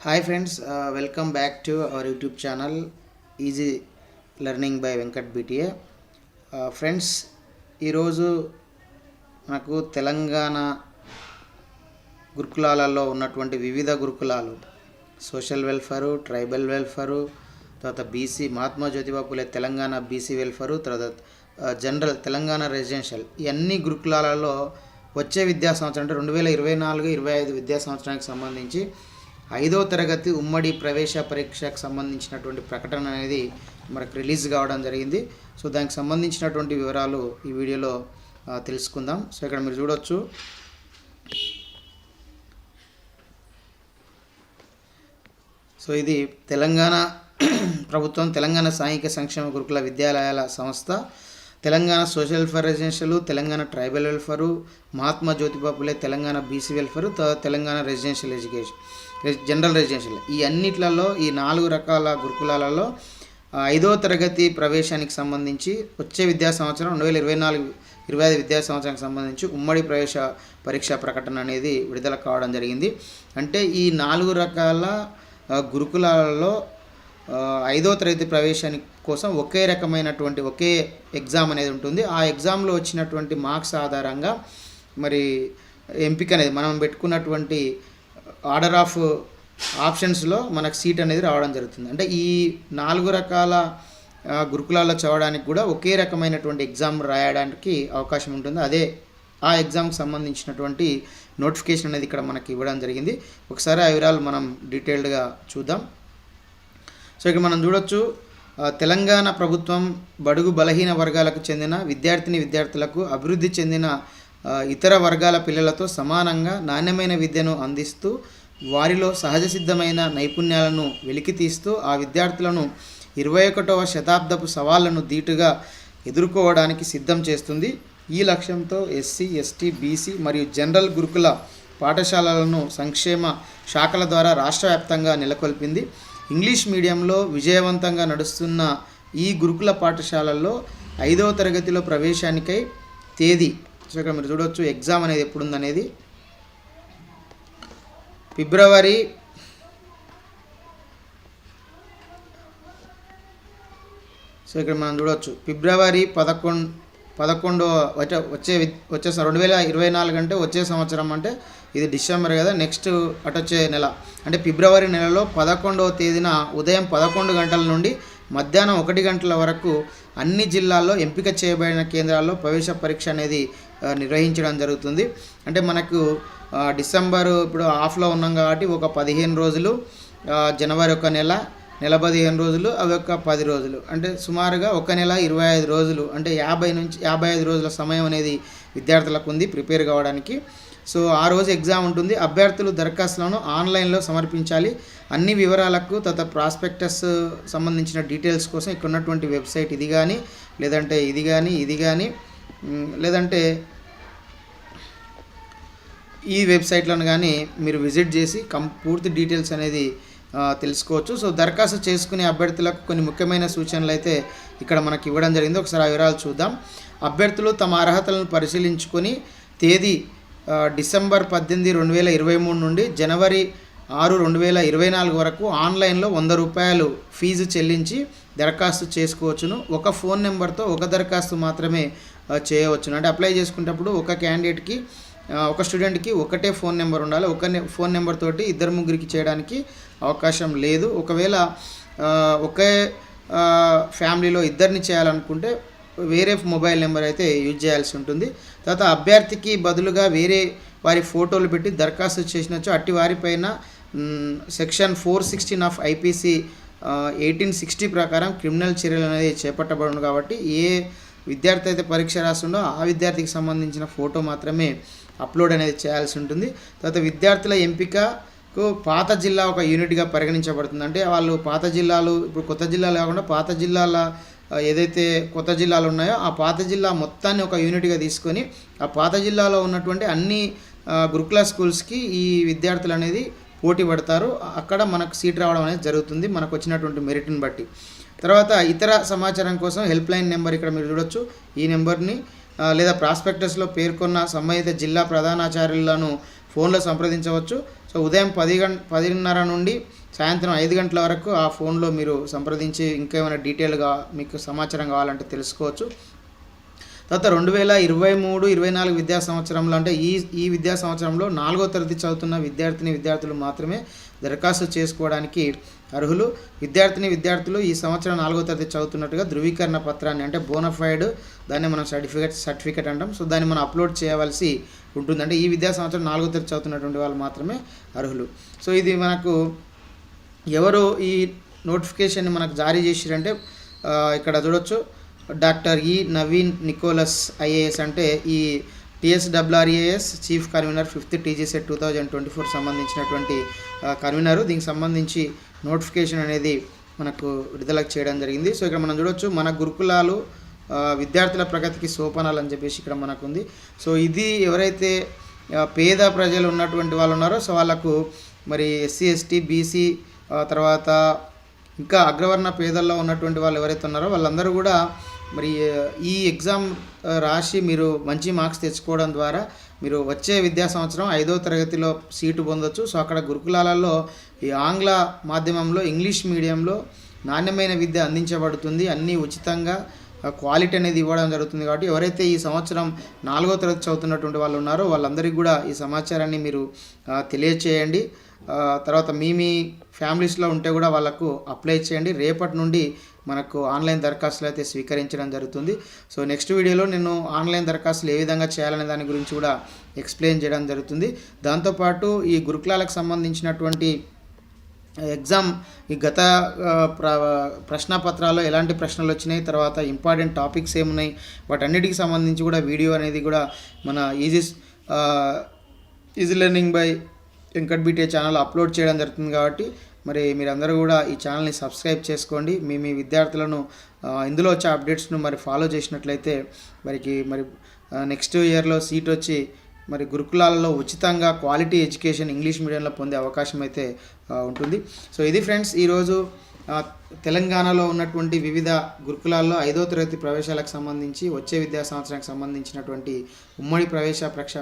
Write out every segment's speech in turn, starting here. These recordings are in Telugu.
Hi friends welcome back to our YouTube channel easy learning by Venkat BTA friends ఈరోజు నాకు తెలంగాణ గురుకులాలలో ఉన్నటువంటి వివిధ గురుకులాలు సోషల్ వెల్ఫేరు ట్రైబల్ వెల్ఫేరు తర్వాత BC Mahatma Jyotiba Phule Telangana BC welfare తర్వాత uh, జనరల్ తెలంగాణ రెసిడెన్షియల్ ఇవన్నీ గురుకులాలలో వచ్చే విద్యా సంవత్సరం అంటే రెండు వేల ఇరవై నాలుగు ఇరవై ఐదు విద్యా సంవత్సరానికి సంబంధించి ఐదో తరగతి ఉమ్మడి ప్రవేశ పరీక్షకు సంబంధించినటువంటి ప్రకటన అనేది మనకు రిలీజ్ కావడం జరిగింది. సో దానికి సంబంధించినటువంటి వివరాలు ఈ వీడియోలో తెలుసుకుందాం. సో ఇక్కడ మీరు చూడొచ్చు. సో ఇది తెలంగాణ ప్రభుత్వం తెలంగాణ సాంఘిక సంక్షేమ గురుకుల విద్యాలయాల సంస్థ Telangana social welfare residential Telangana tribal welfare Mahatma Jyotiba Phule Telangana BC welfare త- Telangana residential education. General residential ఈ అన్నిట్లలో ఈ నాలుగు రకాల గురుకులాలలో ఐదో తరగతి ప్రవేశానికి సంబంధించి వచ్చే విద్యా సంవత్సరం రెండు వేల ఇరవై నాలుగు ఇరవై ఐదు విద్యా సంవత్సరానికి సంబంధించి ఉమ్మడి ప్రవేశ పరీక్ష ప్రకటన అనేది విడుదల కావడం జరిగింది. అంటే ఈ నాలుగు రకాల గురుకులాలలో ఐదో తరగతి ప్రవేశానికి కోసం ఒకే రకమైనటువంటి ఒకే ఎగ్జామ్ అనేది ఉంటుంది. ఆ ఎగ్జామ్లో వచ్చినటువంటి మార్క్స్ ఆధారంగా మరి ఎంపిక అనేది మనం పెట్టుకున్నటువంటి ఆర్డర్ ఆఫ్ ఆప్షన్స్లో మనకు సీట్ అనేది రావడం జరుగుతుంది. అంటే ఈ నాలుగు రకాల గురుకులాల్లో చదవడానికి కూడా ఒకే రకమైనటువంటి ఎగ్జామ్ రాయడానికి అవకాశం ఉంటుంది. అదే ఆ ఎగ్జామ్కి సంబంధించినటువంటి నోటిఫికేషన్ అనేది ఇక్కడ మనకి ఇవ్వడం జరిగింది. ఒకసారి ఆ వివరాలు మనం డీటెయిల్డ్గా చూద్దాం. సో ఇక్కడ మనం చూడొచ్చు తెలంగాణ ప్రభుత్వం బడుగు బలహీన వర్గాలకు చెందిన విద్యార్థిని విద్యార్థులకు అభివృద్ధి చెందిన ఇతర వర్గాల పిల్లలతో సమానంగా నాణ్యమైన విద్యను అందిస్తూ వారిలో సహజ సిద్ధమైన నైపుణ్యాలను వెలికితీస్తూ ఆ విద్యార్థులను ఇరవై ఒకటవ శతాబ్దపు సవాళ్ళను ధీటుగా ఎదుర్కోవడానికి సిద్ధం చేస్తుంది. ఈ లక్ష్యంతో ఎస్సీ ఎస్టీ బీసీ మరియు జనరల్ గురుకుల పాఠశాలలను సంక్షేమ శాఖల ద్వారా రాష్ట్ర వ్యాప్తంగా నెలకొల్పింది. ఇంగ్లీష్ మీడియంలో విజయవంతంగా నడుస్తున్న ఈ గురుకుల పాఠశాలల్లో ఐదవ తరగతిలో ప్రవేశానికై తేదీ సో ఇక్కడ మీరు చూడవచ్చు ఎగ్జామ్ అనేది ఎప్పుడు ఉందనేది ఫిబ్రవరి సో ఇక్కడ మనం చూడవచ్చు ఫిబ్రవరి పదకొండు పదకొండో వచ్చే వచ్చే వచ్చే రెండు వేల ఇరవై నాలుగు అంటే వచ్చే సంవత్సరం అంటే ఇది డిసెంబర్ కదా నెక్స్ట్ అటు వచ్చే నెల. అంటే ఫిబ్రవరి నెలలో పదకొండవ తేదీన ఉదయం పదకొండు గంటల నుండి మధ్యాహ్నం ఒకటి గంటల వరకు అన్ని జిల్లాల్లో ఎంపిక చేయబడిన కేంద్రాల్లో ప్రవేశ పరీక్ష అనేది నిర్వహించడం జరుగుతుంది. అంటే మనకు డిసెంబరు డిసెంబర్ ఇప్పుడు ఆఫ్లో ఉన్నాం కాబట్టి ఒక పదిహేను రోజులు జనవరి ఒక నెల నెల పదిహేను రోజులు అవి ఒక పది రోజులు. అంటే సుమారుగా ఒక నెల ఇరవై ఐదు రోజులు అంటే యాభై నుంచి యాభై ఐదు రోజుల సమయం అనేది విద్యార్థులకు ఉంది ప్రిపేర్ కావడానికి. సో ఆ రోజు ఎగ్జామ్ ఉంటుంది. అభ్యర్థులు దరఖాస్తులను ఆన్లైన్లో సమర్పించాలి. అన్ని వివరాలకు తత ప్రాస్పెక్టస్ సంబంధించిన డీటెయిల్స్ కోసం ఇక్కడ ఉన్నటువంటి వెబ్సైట్ ఇది కానీ లేదంటే ఇది కానీ ఇది కానీ లేదంటే ఈ వెబ్సైట్లను కానీ మీరు విజిట్ చేసి కం పూర్తి డీటెయిల్స్ అనేది తెలుసుకోవచ్చు. సో దరఖాస్తు చేసుకునే అభ్యర్థులకు కొన్ని ముఖ్యమైన సూచనలు అయితే ఇక్కడ మనకి ఇవ్వడం జరిగింది. ఒకసారి ఆ వివరాలు చూద్దాం. అభ్యర్థులు తమ అర్హతలను పరిశీలించుకొని తేదీ డిసెంబర్ పద్దెనిమిది రెండు వేల ఇరవై మూడు నుండి జనవరి ఆరు రెండు వేల ఇరవై నాలుగు వరకు ఆన్లైన్లో వంద రూపాయలు ఫీజు చెల్లించి దరఖాస్తు చేసుకోవచ్చును. ఒక ఫోన్ నెంబర్తో ఒక దరఖాస్తు మాత్రమే చేయవచ్చును. అంటే అప్లై చేసుకునేటప్పుడు ఒక క్యాండిడేట్కి ఒక స్టూడెంట్కి ఒకటే ఫోన్ నెంబర్ ఉండాలి. ఒక ఫోన్ నెంబర్ తోటి ఇద్దరు ముగ్గురికి చేయడానికి అవకాశం లేదు. ఒకవేళ ఒకే ఫ్యామిలీలో ఇద్దరిని చేయాలనుకుంటే వేరే మొబైల్ నెంబర్ అయితే యూజ్ చేయాల్సి ఉంటుంది. తర్వాత అభ్యర్థికి బదులుగా వేరే వారి ఫోటోలు పెట్టి దరఖాస్తు చేసినచ్చు. అట్టి వారిపైన section four sixteen of IPC eighteen sixty ప్రకారం క్రిమినల్ చర్యలు అనేది చేపట్టబడును కాబట్టి ఏ విద్యార్థి అయితే పరీక్ష రాస్తుండో ఆ విద్యార్థికి సంబంధించిన ఫోటో మాత్రమే అప్లోడ్ అనేది చేయాల్సి ఉంటుంది. తర్వాత విద్యార్థుల ఎంపికకు పాత జిల్లా ఒక యూనిట్గా పరిగణించబడుతుంది. అంటే వాళ్ళు పాత జిల్లాలు ఇప్పుడు కొత్త జిల్లాలు కాకుండా పాత జిల్లాల ఏదైతే కొత్త జిల్లాలు ఉన్నాయో ఆ పాత జిల్లా మొత్తాన్ని ఒక యూనిట్గా తీసుకొని ఆ పాత జిల్లాలో ఉన్నటువంటి అన్ని గురుకుల స్కూల్స్కి ఈ విద్యార్థులు అనేది పోటీ పడతారు. అక్కడ మనకు సీట్ రావడం అనేది జరుగుతుంది. మనకు వచ్చినటువంటి మెరిట్ని బట్టి. తర్వాత ఇతర సమాచారం కోసం హెల్ప్ లైన్ నెంబర్ ఇక్కడ మీరు చూడొచ్చు. ఈ నెంబర్ని లేదా ప్రాస్పెక్టస్లో పేర్కొన్న సంబంధిత జిల్లా ప్రధానాచార్యులను ఫోన్లో సంప్రదించవచ్చు. సో ఉదయం పది గంట పదిన్నర నుండి సాయంత్రం ఐదు గంటల వరకు ఆ ఫోన్లో మీరు సంప్రదించి ఇంకేమైనా డీటెయిల్గా మీకు సమాచారం కావాలంటే తెలుసుకోవచ్చు. తర్వాత రెండు వేల ఇరవై మూడు ఇరవై నాలుగు విద్యా సంవత్సరంలో అంటే ఈ ఈ విద్యా సంవత్సరంలో నాలుగో తరగతి చదువుతున్న విద్యార్థిని విద్యార్థులు మాత్రమే దరఖాస్తు చేసుకోవడానికి అర్హులు. విద్యార్థిని విద్యార్థులు ఈ సంవత్సరం నాలుగో తరగతి చదువుతున్నట్టుగా ధృవీకరణ పత్రాన్ని అంటే బోనఫైడ్ దాన్ని మనం సర్టిఫికేట్ సర్టిఫికేట్ అంటాం. సో దాన్ని మనం అప్లోడ్ చేయవలసి ఉంటుంది అంటే ఈ విద్యా సంవత్సరం నాలుగో తరగతి చదువుతున్నటువంటి వాళ్ళు మాత్రమే అర్హులు. సో ఇది మనకు ఎవరు ఈ నోటిఫికేషన్ని మనకు జారీ చేసిరంటే ఇక్కడ చూడొచ్చు. డాక్టర్ ఈ నవీన్ నికోలస్ ఐఏఎస్ అంటే ఈ T S W R A S chief convener fifth TGCET two thousand twenty four సంబంధించినటువంటి కన్వీనరు. దీనికి సంబంధించి నోటిఫికేషన్ అనేది మనకు విడుదల చేయడం జరిగింది. సో ఇక్కడ మనం చూడొచ్చు మన గురుకులాలు విద్యార్థుల ప్రగతికి సోపానాలు అని చెప్పేసి ఇక్కడ మనకు ఉంది సో ఇది ఎవరైతే పేద ప్రజలు ఉన్నటువంటి వాళ్ళు ఉన్నారో సో వాళ్ళకు మరి ఎస్సీ ఎస్టీ బీసీ తర్వాత ఇంకా అగ్రవర్ణ పేదల్లో ఉన్నటువంటి వాళ్ళు ఎవరైతే ఉన్నారో వాళ్ళందరూ కూడా మరి ఈ ఎగ్జామ్ రాసి మీరు మంచి మార్క్స్ తెచ్చుకోవడం ద్వారా మీరు వచ్చే విద్యా సంవత్సరం ఐదో తరగతిలో సీటు పొందొచ్చు. సో అక్కడ గురుకులాలలో ఈ ఆంగ్ల మాధ్యమంలో ఇంగ్లీష్ మీడియంలో నాణ్యమైన విద్య అందించబడుతుంది. అన్నీ ఉచితంగా క్వాలిటీ అనేది ఇవ్వడం జరుగుతుంది కాబట్టి ఎవరైతే ఈ సంవత్సరం నాలుగో తరగతి చదువుతున్నటువంటి వాళ్ళు ఉన్నారో వాళ్ళందరికీ కూడా ఈ సమాచారాన్ని మీరు తెలియచేయండి. తర్వాత మీ మీ ఫ్యామిలీస్లో ఉంటే కూడా వాళ్ళకు అప్లై చేయండి. రేపటి నుండి మనకు ఆన్లైన్ దరఖాస్తులు అయితే స్వీకరించడం జరుగుతుంది. సో నెక్స్ట్ వీడియోలో నేను ఆన్లైన్ దరఖాస్తులు ఏ విధంగా చేయాలనే దాని గురించి కూడా ఎక్స్ప్లెయిన్ చేయడం జరుగుతుంది. దాంతోపాటు ఈ గురుకులాలకు సంబంధించినటువంటి ఎగ్జామ్ ఈ గత ప్ర ప్రశ్నపత్రాల్లో ఎలాంటి ప్రశ్నలు వచ్చినాయి తర్వాత ఇంపార్టెంట్ టాపిక్స్ ఏమున్నాయి వాటన్నిటికి సంబంధించి కూడా వీడియో అనేది కూడా మన easy easy learning by Venkat BT channel upload చేయడం జరుగుతుంది కాబట్టి మరి మీరందరూ కూడా ఈ ఛానల్ని సబ్స్క్రైబ్ చేసుకోండి. మీ మీ విద్యార్థులను ఇందులో వచ్చే అప్డేట్స్ను మరి ఫాలో చేసినట్లయితే మరికి మరి నెక్స్ట్ ఇయర్లో సీట్ వచ్చి మరి గురుకులాలలో ఉచితంగా క్వాలిటీ ఎడ్యుకేషన్ ఇంగ్లీష్ మీడియంలో పొందే అవకాశం అయితే ఉంటుంది. సో ఇది ఫ్రెండ్స్ ఈరోజు తెలంగాణలో ఉన్నటువంటి వివిధ గురుకులాల్లో ఐదో తరగతి ప్రవేశాలకు సంబంధించి వచ్చే విద్యా సంవత్సరానికి సంబంధించినటువంటి ఉమ్మడి ప్రవేశ ప్రక్ష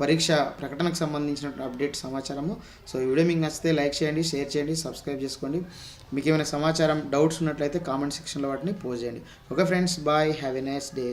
పరీక్ష ప్రకటనకు సంబంధించిన అప్డేట్ సమాచారము. సో ఈ వీడియో మీకు నచ్చితే లైక్ చేయండి షేర్ చేయండి సబ్స్క్రైబ్ చేసుకోండి. మీకు ఏమైనా సమాచారం డౌట్స్ ఉన్నట్లయితే కామెంట్ సెక్షన్లో వాటిని పోస్ట్ చేయండి. Okay friends bye have a nice day.